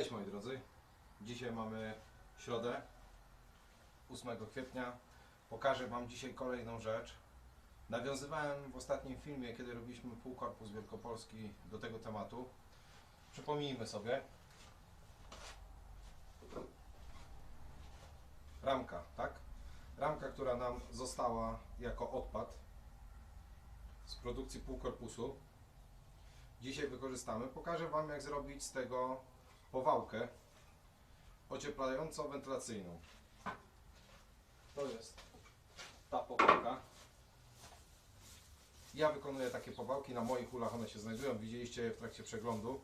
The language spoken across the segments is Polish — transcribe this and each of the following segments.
Cześć moi drodzy. Dzisiaj mamy środę, 8 kwietnia. Pokażę Wam dzisiaj kolejną rzecz. Nawiązywałem w ostatnim filmie, kiedy robiliśmy półkorpus Wielkopolski do tego tematu. Przypomnijmy sobie. Ramka, tak? Ramka, która nam została jako odpad z produkcji półkorpusu. Dzisiaj wykorzystamy. Pokażę Wam, jak zrobić z tego powałkę ocieplająco-wentylacyjną. To jest ta powałka. Ja wykonuję takie powałki, na moich ulach one się znajdują, widzieliście je w trakcie przeglądu.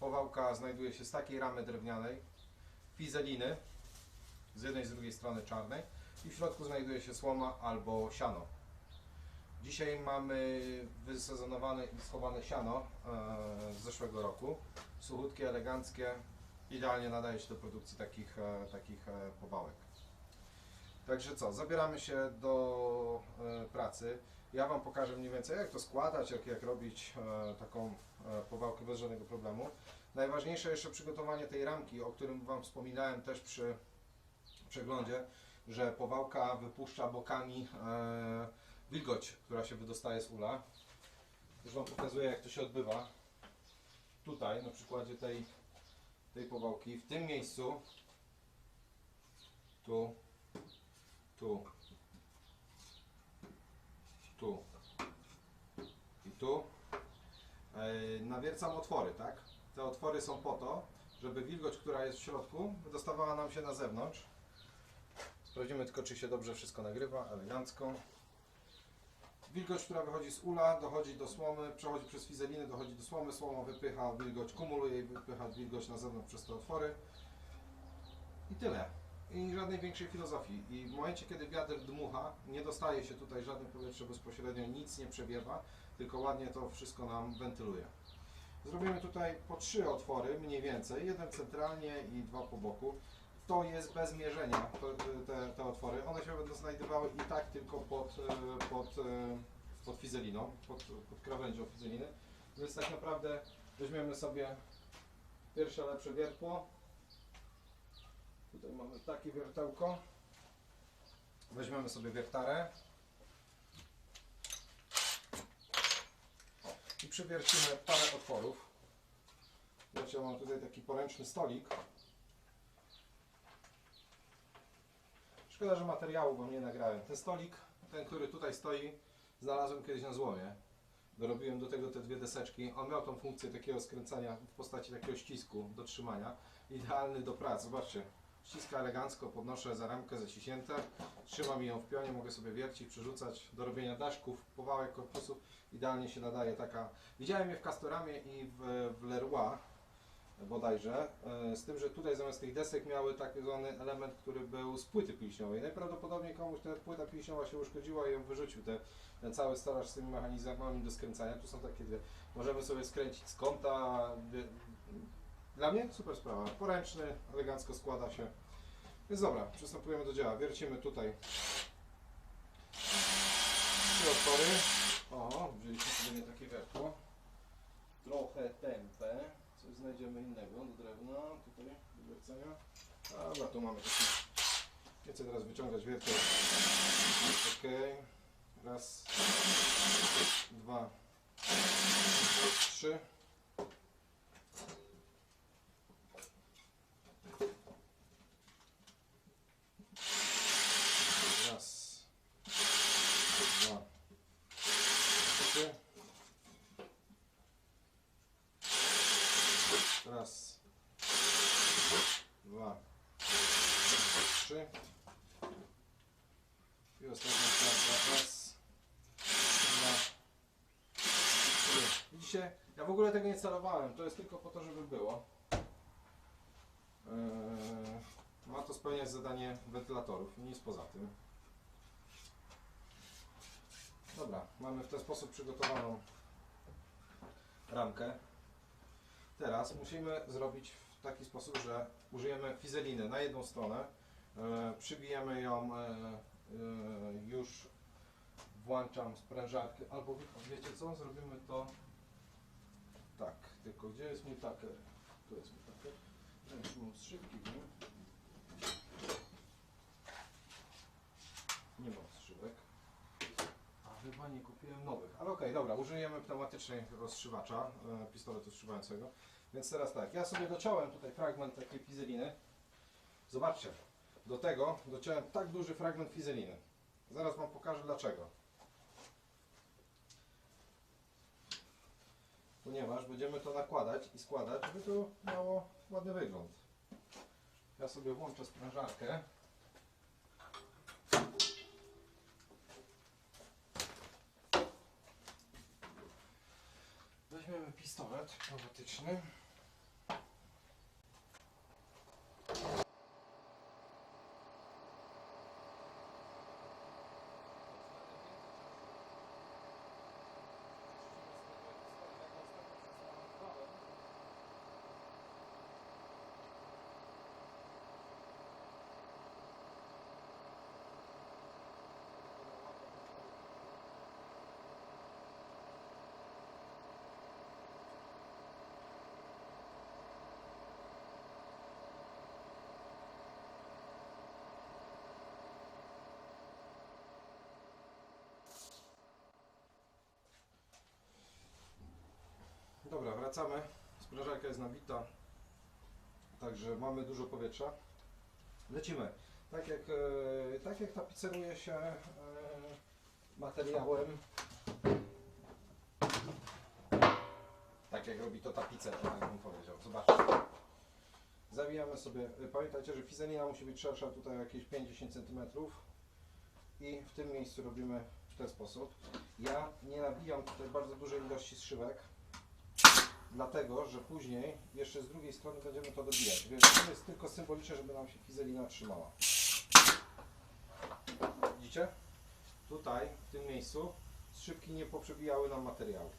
Powałka znajduje się z takiej ramy drewnianej, fizeliny, z jednej z drugiej strony czarnej i w środku znajduje się słoma albo siano. Dzisiaj mamy wysezonowane i schowane siano e, z zeszłego roku. Suchutkie, eleganckie. Idealnie nadaje się do produkcji takich, e, takich e, powałek. Także co, zabieramy się do e, pracy. Ja Wam pokażę mniej więcej jak to składać, jak, jak robić taką powałkę bez żadnego problemu. Najważniejsze jeszcze przygotowanie tej ramki, o którym Wam wspominałem też przy przeglądzie, że powałka wypuszcza bokami wilgoć, która się wydostaje z ula. Już Wam pokazuję jak to się odbywa. Tutaj na przykładzie tej, tej powałki, w tym miejscu, tu, tu, tu i tu e, nawiercam otwory, tak? Te otwory są po to, żeby wilgoć, która jest w środku, wydostawała nam się na zewnątrz. Sprawdzimy tylko, czy się dobrze wszystko nagrywa, elegancko. Wilgoć, która wychodzi z ula, dochodzi do słomy, przechodzi przez fizeliny, dochodzi do słomy, słoma wypycha wilgoć, kumuluje i wypycha wilgoć na zewnątrz przez te otwory. I tyle. I żadnej większej filozofii. I w momencie, kiedy wiatr dmucha, nie dostaje się tutaj żadne powietrze bezpośrednio, nic nie przewiewa, tylko ładnie to wszystko nam wentyluje. Zrobimy tutaj po trzy otwory, mniej więcej, jeden centralnie i dwa po boku. To jest bez mierzenia, to, te, te otwory. One się będą znajdowały i tak tylko pod, e, pod, e, pod fizeliną, pod, pod krawędzią fizeliny. Więc tak naprawdę weźmiemy sobie pierwsze lepsze wiertło. Tutaj mamy takie wiertełko. Weźmiemy sobie wiertarę. I przywiercimy parę otworów. Wiecie, mam tutaj taki poręczny stolik. Szkoda, że materiału wam nie nagrałem. Ten stolik, ten, który tutaj stoi, znalazłem kiedyś na złomie. Dorobiłem do tego te dwie deseczki. On miał tą funkcję takiego skręcania w postaci takiego ścisku do trzymania. Idealny do pracy. Zobaczcie, ściska elegancko, podnoszę za ramkę zaciśnięte, trzymam ją w pionie, mogę sobie wiercić, przerzucać do robienia daszków, powałek korpusu. Idealnie się nadaje taka. Widziałem je w Castoramie i w, w Leroy bodajże, e, z tym, że tutaj zamiast tych desek miały tak zwany element, który był z płyty pilśniowej. Najprawdopodobniej komuś ta płyta pilśniowa się uszkodziła i ją wyrzucił. Ten, ten cały staraż z tymi mechanizmami do skręcania. Tu są takie dwie. Możemy sobie skręcić z kąta. Dla mnie super sprawa. Poręczny, elegancko składa się. Więc dobra, przystępujemy do dzieła. Wiercimy tutaj trzy otwory. O, wzięliśmy sobie nie takie wiertło. Trochę tępe. Coś znajdziemy innego do drewna. Tutaj do wiercenia. Dobra, tu mamy taki... Nie chcę teraz wyciągać wierteł. Ok. Raz, dwa, trzy. Raz, dwa, trzy. Raz, dwa, trzy. I ostatnia klamka. Raz, dwa, trzy. Widzicie, ja w ogóle tego nie celowałem. To jest tylko po to, żeby było. Eee, ma to spełniać zadanie wentylatorów i nic poza tym. Dobra, mamy w ten sposób przygotowaną ramkę. Teraz musimy zrobić w taki sposób, że użyjemy fizeliny na jedną stronę, e, przybijemy ją, e, już włączam sprężarkę, albo wie- wiecie co, zrobimy to tak, tylko gdzie jest mój taker? Tu jest mój taker. Nie wiem, czy mam strzybki w nim. Nie mam strzybek. A chyba nie kupiłem nowych. Ale okej, dobra, użyjemy pneumatycznej rozszywacza, e, pistoletu zszywającego. Więc teraz tak, ja sobie dociąłem tutaj fragment takiej fizeliny. Zobaczcie, do tego dociąłem tak duży fragment fizeliny. Zaraz Wam pokażę dlaczego. Ponieważ będziemy to nakładać i składać, żeby to miało ładny wygląd. Ja sobie włączę sprężarkę. Weźmiemy pistolet pneumatyczny. Dobra, wracamy. Sprężarka jest nabita. Także mamy dużo powietrza. Lecimy. Tak jak, e, tak jak tapiceruje się e, materiałem. Tak jak robi to tapicer, tak bym powiedział. Zobaczcie. Zawijamy sobie. e, Pamiętajcie, że fizelina musi być szersza tutaj jakieś 50 cm. I w tym miejscu robimy w ten sposób. Ja nie nabijam tutaj bardzo dużej ilości strzywek dlatego, że później jeszcze z drugiej strony będziemy to dobijać, więc to jest tylko symboliczne, żeby nam się fizelina trzymała. Widzicie? Tutaj, w tym miejscu, strzybki nie poprzebijały nam materiału.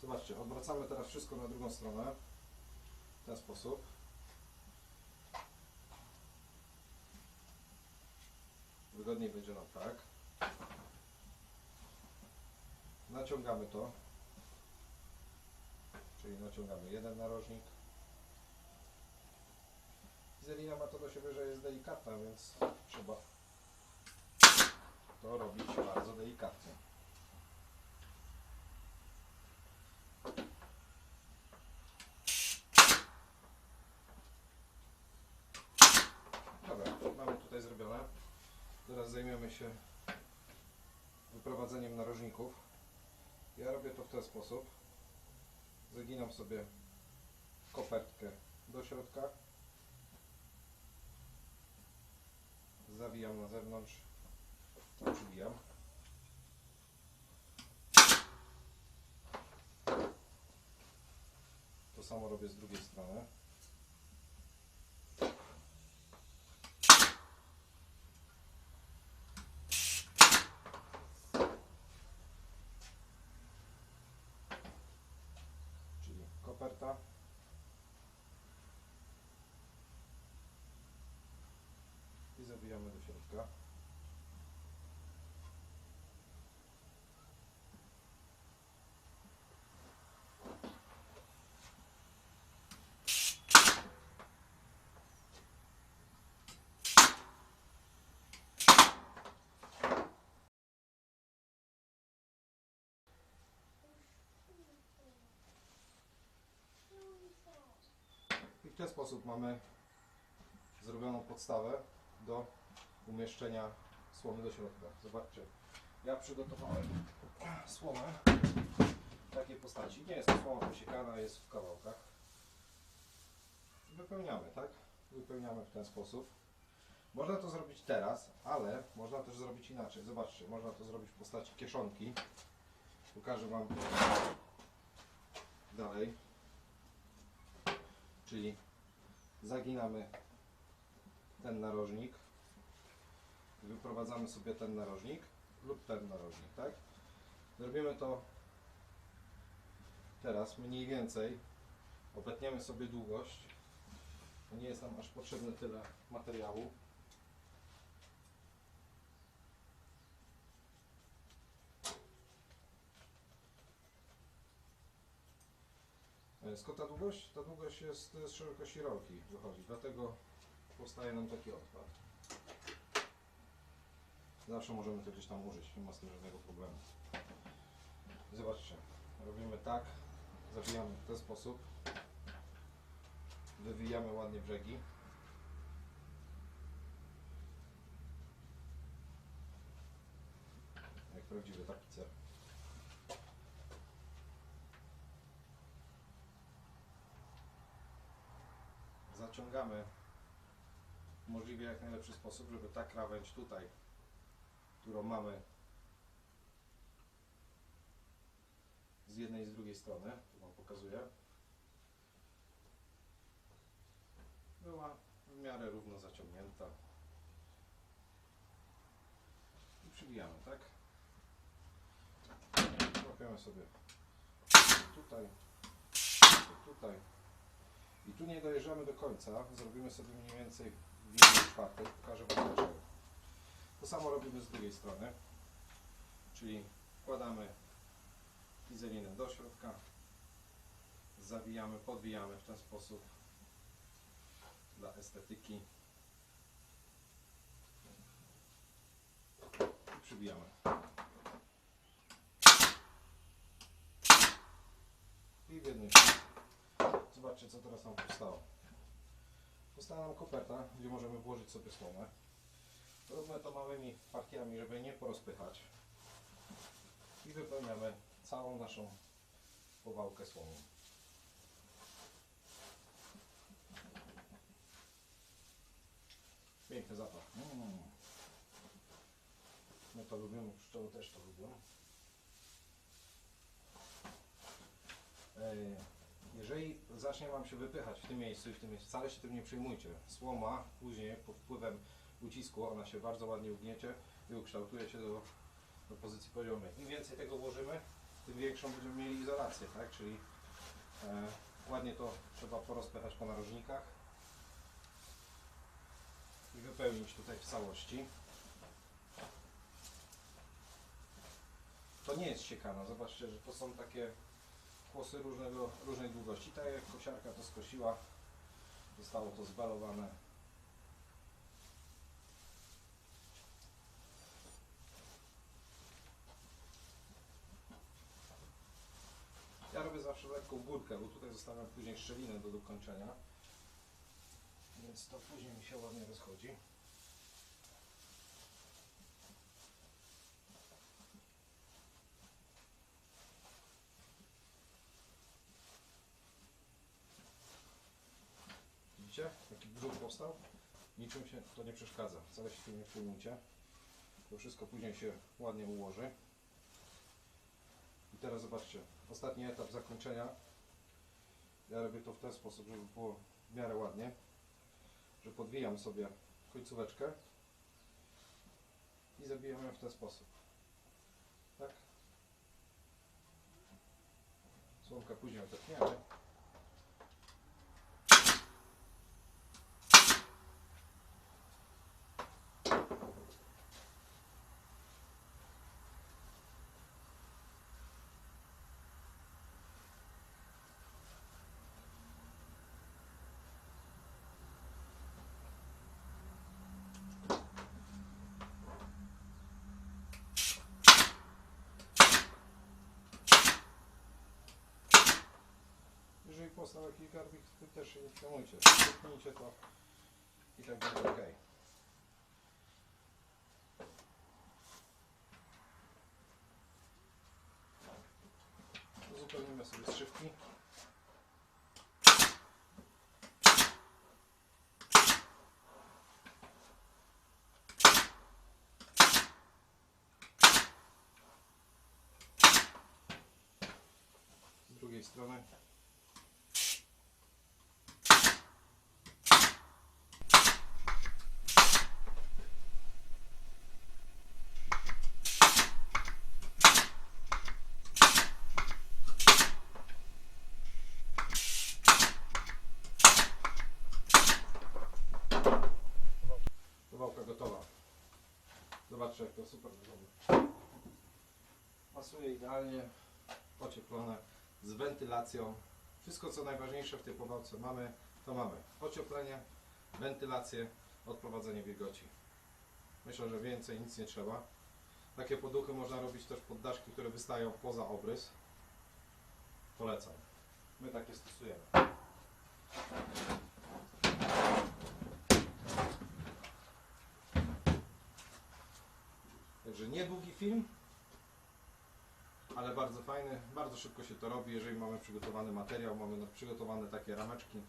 Zobaczcie, odwracamy teraz wszystko na drugą stronę, w ten sposób. Wygodniej będzie nam tak. Naciągamy to. Czyli naciągamy jeden narożnik. Zelina ma to do siebie, że jest delikatna, więc trzeba to robić bardzo delikatnie. Dobra, mamy tutaj zrobione. Teraz zajmiemy się wyprowadzeniem narożników. Ja robię to w ten sposób. Zaginam sobie kopertkę do środka. Zawijam na zewnątrz. Przybijam. To samo robię z drugiej strony. czyli koperta. I zawijamy do środka. I w ten sposób mamy zrobioną podstawę do umieszczenia słomy do środka. Zobaczcie, ja przygotowałem słomę w takiej postaci. Nie jest to słoma posiekana, jest w kawałkach. Wypełniamy, tak? Wypełniamy w ten sposób. Można to zrobić teraz, ale można też zrobić inaczej. Zobaczcie, można to zrobić w postaci kieszonki. Pokażę Wam dalej. Czyli zaginamy ten narożnik, wyprowadzamy sobie ten narożnik lub ten narożnik, tak? Zrobimy to teraz mniej więcej, obetniemy sobie długość, nie jest nam aż potrzebne tyle materiału. Skąd ta długość? Ta długość jest z szerokości rolki wychodzi, dlatego powstaje nam taki odpad. Zawsze możemy to gdzieś tam użyć, nie ma z tym żadnego problemu. Zobaczcie, robimy tak, zawijamy w ten sposób, wywijamy ładnie brzegi. Jak prawdziwy tapicer. Zaciągamy w możliwie jak najlepszy sposób, żeby ta krawędź tutaj, którą mamy z jednej i z drugiej strony, tu Wam pokazuję, była w miarę równo zaciągnięta. I przybijamy, tak? Łapiemy sobie tutaj, tutaj. I tu nie dojeżdżamy do końca, zrobimy sobie mniej więcej w 1 czwartej, pokażę Wam dlaczego. To samo robimy z drugiej strony, czyli wkładamy fizelinę do środka, zawijamy, podwijamy w ten sposób dla estetyki. I przybijamy. I w jednej Zobaczcie co teraz nam powstało. Powstała nam koperta, gdzie możemy włożyć sobie słomę. Róbmy to małymi partiami, żeby nie porozpychać. I wypełniamy całą naszą powałkę słomą. Piękny zapach. Mm. My to lubimy, pszczoły też to lubią. Jeżeli zacznie Wam się wypychać w tym miejscu i w tym miejscu, wcale się tym nie przejmujcie. Słoma później pod wpływem ucisku, ona się bardzo ładnie ugniecie i ukształtuje się do, do pozycji poziomej. Im więcej tego włożymy, tym większą będziemy mieli izolację, tak? Czyli e, ładnie to trzeba porozpychać po narożnikach i wypełnić tutaj w całości. To nie jest siekana, zobaczcie, że to są takie kłosy różnego, różnej długości. Tak jak kosiarka to skosiła, zostało to zbalowane. Ja robię zawsze lekką górkę, bo tutaj zostawiam później szczelinę do dokończenia. Więc to później mi się ładnie rozchodzi. Widzicie, jaki brzuch powstał? Niczym się to nie przeszkadza. Wcale się tym nie przejmujcie. To wszystko później się ładnie ułoży. I teraz zobaczcie, ostatni etap zakończenia. Ja robię to w ten sposób, żeby było w miarę ładnie. Że podwijam sobie końcóweczkę i zabijam ją w ten sposób. Tak? Słomka później odetniemy. Jeżeli powstał jakiś garbik, to też się nie przejmujcie. Wypnijcie to i tak będzie ok. Uzupełnimy sobie strzywki. Z drugiej strony Kawałka gotowa. Zobaczcie jak to super wygląda. Pasuje idealnie, ocieplone, z wentylacją. Wszystko co najważniejsze w tej powałce mamy, to mamy ocieplenie, wentylację, odprowadzenie wilgoci. Myślę, że więcej nic nie trzeba. Takie poduchy można robić też pod daszki, które wystają poza obrys. Polecam. My takie stosujemy. Także niedługi film, ale bardzo fajny. Bardzo szybko się to robi. Jeżeli mamy przygotowany materiał, mamy przygotowane takie rameczki,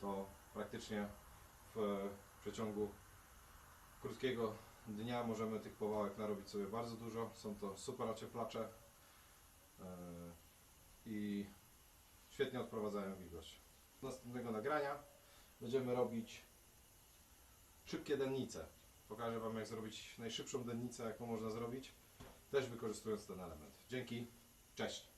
to praktycznie w przeciągu krótkiego dnia możemy tych powałek narobić sobie bardzo dużo. Są to super ocieplacze yy, i świetnie odprowadzają wilgoć. Z następnego nagrania będziemy robić szybkie dennice. Pokażę Wam jak zrobić najszybszą dennicę jaką można zrobić, też wykorzystując ten element. Dzięki, cześć!